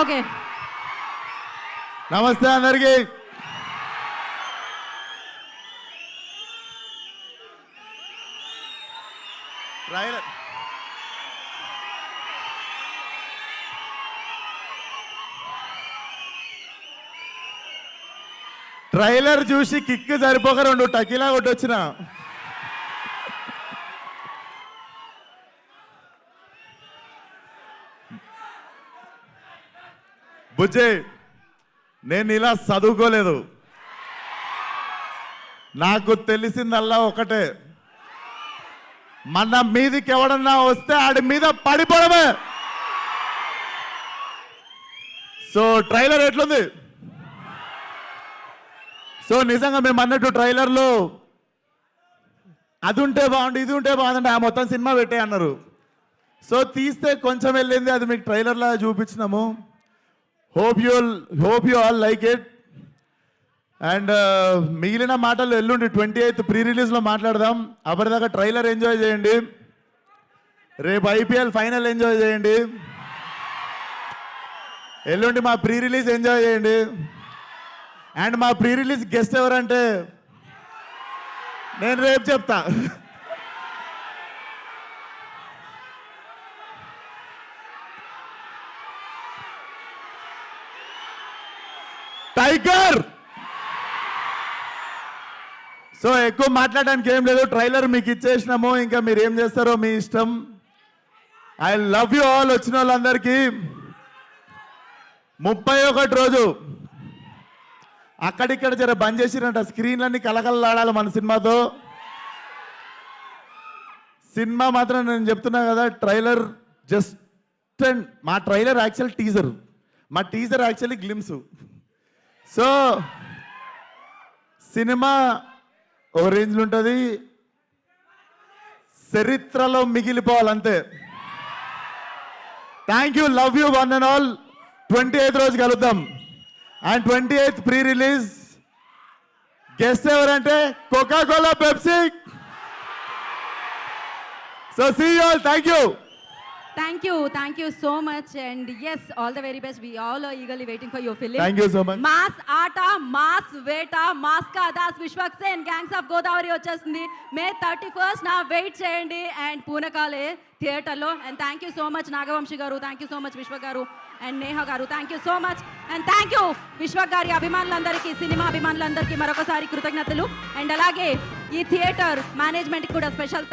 Okay. నమస్తే అందరికి. Trailer trailer చూసి కిక్ సరిపోక రెండు టకీలా కొట్టొచ్చినా. బుజ్జి నేను ఇలా చదువుకోలేదు. నాకు తెలిసిందల్లా ఒకటే. మన మీదికి ఎవడన్నా వస్తే ఆడి మీద పడిపోవడమే సో ట్రైలర్ ఎట్లుంది? సో నిజంగా మేము అన్నట్టు ట్రైలర్లో అది ఉంటే బాగుండు ఇది ఉంటే బాగుందంటే ఆ మొత్తం సినిమా పెట్టే అన్నారు. సో తీస్తే కొంచెం వెళ్ళింది అది మీకు ట్రైలర్లా చూపించినాము. Hope you hope you all like it and మిగిలిన మాటలు ఎల్లుండి ట్వంటీ ఎయిత్ ప్రీ రిలీజ్లో మాట్లాడదాం. అప్పటిదాకా ట్రైలర్ ఎంజాయ్ చేయండి. రేపు ఐపీఎల్ ఫైనల్ ఎంజాయ్ చేయండి. ఎల్లుండి మా ప్రీ రిలీజ్ ఎంజాయ్ చేయండి. అండ్ మా ప్రీ రిలీజ్ గెస్ట్ ఎవరంటే నేను రేపు చెప్తా. టైగర్! సో ఎక్కువ మాట్లాడడానికి ఏం లేదు. ట్రైలర్ మీకు ఇచ్చేసినాము. ఇంకా మీరు ఏం చేస్తారో మీ ఇష్టం. ఐ లవ్ యూ ఆల్ వచ్చిన వాళ్ళందరికీ. ముప్పై ఒకటి రోజు అక్కడిక్కడ జర బంద్ చేసిరంట. స్క్రీన్లన్నీ కలకలలాడాలి మన సినిమాతో. సినిమా మాత్రం నేను చెప్తున్నా కదా ట్రైలర్ జస్ట్ అండ్ మా ట్రైలర్ యాక్చువల్ టీజర్. మా teaser actually glimpse. So cinema ఒక రేంజ్లో ఉంటుంది. చరిత్రలో మిగిలిపోవాలంతే. Thank you love you one and all twenty eighth రోజు కలుద్దాం. And twenty eighth pre release guest ఎవరంటే Coca Cola Pepsi so see all thank you thank you thank you so much and yes all the very best we all are eagerly waiting for your film thank you so much mass ఆట mass వేట mass ka Das Vishwak Sen gangs of Godavari వచ్చేస్తుంది May thirty first నా wait చేయండి and పూనకాలే థియేటర్లో and thank you so much Nagavamsi గారు thank you so much విశ్వ గారు అండ్ నేహ గారు thank you so much and thank you Vishwa గారి అభిమానులందరికీ సినిమా అభిమానులందరికీ మరొకసారి కృతజ్ఞతలు. అండ్ అలాగే ఈ థియేటర్ మేనేజ్మెంట్కి కూడా స్పెషల్